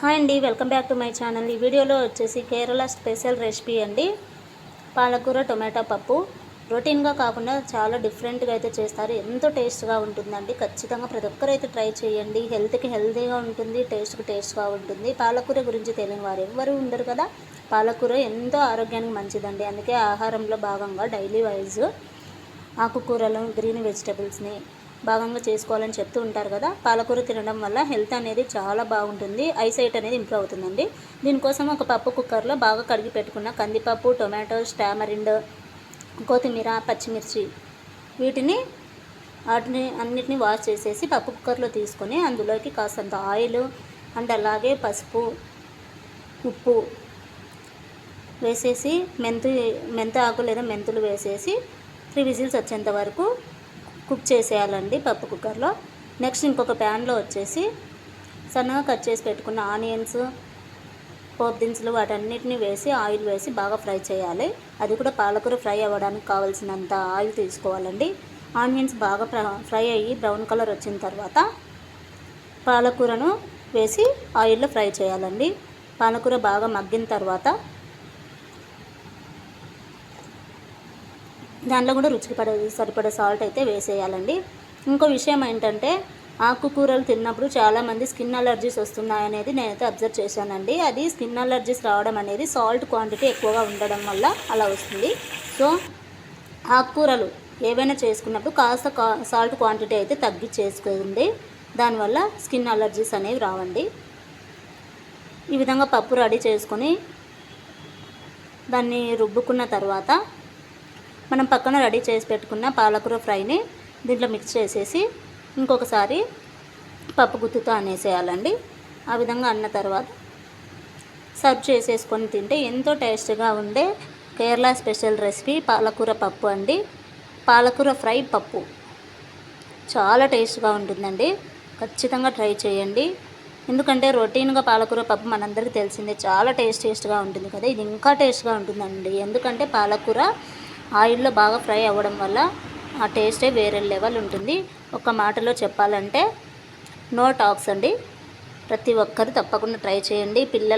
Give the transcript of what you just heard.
Hi అండి welcome back to my channel. ఈ వీడియోలో వచ్చేసి కేరళ స్పెషల్ రెసిపీ అండి. పాలకూర టొమాటో పప్పు. రొటీన్గా కాకుండా చాలా డిఫరెంట్గా అయితే చేస్తారు. ఎంతో టేస్ట్గా ఉంటుందండి. ఖచ్చితంగా ప్రతి ఒక్కరు అయితే ట్రై చేయండి. హెల్త్కి హెల్తీగా ఉంటుంది టేస్ట్కి టేస్ట్గా ఉంటుంది. పాలకూర గురించి తెలియని వారు ఎవ్వరూ ఉండరు కదా. పాలకూర ఎంతో ఆరోగ్యానికి మంచిదండి. అందుకే ఆహారంలో భాగంగా డైలీ వైజ్ ఆకుకూరలు గ్రీన్ వెజిటబుల్స్ని భాగంగా చేసుకోవాలని చెప్తూ ఉంటారు కదా పాలకూర తినడం వల్ల హెల్త్ అనేది చాలా బాగుంటుంది ఐసైట్ అనేది ఇంప్రూవ్ అవుతుందండి. దీనికోసం ఒక పప్పు కుక్కర్లో బాగా కడిగి పెట్టుకున్న కందిపప్పు టొమాటో స్టామరిండ్ కొత్తిమీర పచ్చిమిర్చి వీటిని వాటిని అన్నిటిని వాష్ చేసేసి పప్పు కుక్కర్లో తీసుకొని అందులోకి కాస్తంత ఆయిల్ అండ్ అలాగే పసుపు ఉప్పు వేసేసి మెంతు మెంత ఆకు లేదా మెంతులు వేసేసి త్రీ విజిల్స్ వచ్చేంత వరకు కుక్ చేసేయాలండి పప్పు కుక్కర్లో. నెక్స్ట్ ఇంకొక ప్యాన్లో వచ్చేసి సన్నగా కట్ చేసి పెట్టుకున్న ఆనియన్స్ పోపు దినుసులు వాటన్నిటిని వేసి ఆయిల్ వేసి బాగా ఫ్రై చేయాలి. అది కూడా పాలకూర ఫ్రై అవ్వడానికి కావాల్సినంత ఆయిల్ తీసుకోవాలండి. ఆనియన్స్ బాగా ఫ్రై అయ్యి బ్రౌన్ కలర్ వచ్చిన తర్వాత పాలకూరను వేసి ఆయిల్లో ఫ్రై చేయాలండి. పాలకూర బాగా మగ్గిన తర్వాత దాంట్లో కూడా రుచికి పడే సరిపడే సాల్ట్ అయితే వేసేయాలండి. ఇంకో విషయం ఏంటంటే ఆకుకూరలు తిన్నప్పుడు చాలామంది స్కిన్ అలర్జీస్ వస్తున్నాయనేది నేనైతే అబ్జర్వ్ చేశానండి. అది స్కిన్ అలర్జీస్ రావడం అనేది సాల్ట్ క్వాంటిటీ ఎక్కువగా ఉండడం వల్ల అలా వస్తుంది. సో ఆకుకూరలు ఏవైనా చేసుకున్నప్పుడు కాస్త సాల్ట్ క్వాంటిటీ అయితే తగ్గి దానివల్ల స్కిన్ అలర్జీస్ అనేవి రావండి. ఈ విధంగా పప్పు రెడీ చేసుకొని దాన్ని రుబ్బుకున్న తర్వాత మనం పక్కన రెడీ చేసి పెట్టుకున్న పాలకూర ఫ్రైని దీంట్లో మిక్స్ చేసేసి ఇంకొకసారి పప్పు గుత్తుతో అనేసేయాలండి. ఆ విధంగా అన్న తర్వాత సర్వ్ చేసేసుకొని తింటే ఎంతో టేస్ట్గా ఉండే కేరళ స్పెషల్ రెసిపీ పాలకూర పప్పు అండి. పాలకూర ఫ్రై పప్పు. చాలా టేస్ట్గా ఉంటుందండి. ఖచ్చితంగా ట్రై చేయండి. ఎందుకంటే రొటీన్గా పాలకూర పప్పు మనందరికీ తెలిసిందే చాలా టేస్ట్ టేస్ట్గా ఉంటుంది కదా ఇది ఇంకా టేస్ట్గా ఉంటుందండి. ఎందుకంటే పాలకూర ఆయిల్లో బాగా ఫ్రై అవ్వడం వల్ల ఆ టేస్టే వేరే లెవెల్ ఉంటుంది. ఒక మాటలో చెప్పాలంటే నో టాక్స్ అండి. ప్రతి ఒక్కరు తప్పకుండా ట్రై చేయండి. పిల్లల